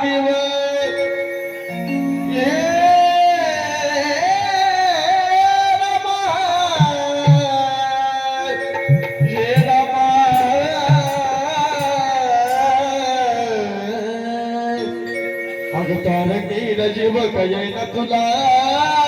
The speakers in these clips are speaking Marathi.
किंवा हे जीव कये तुला.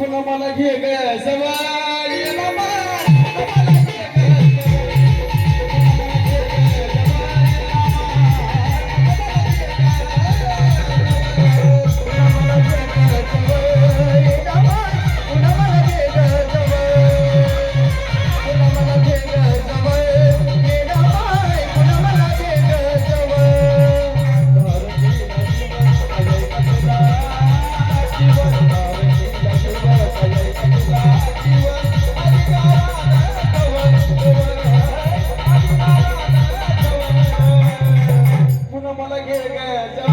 फुलं मला घे ग सवारी মনে খেয়ে গেছে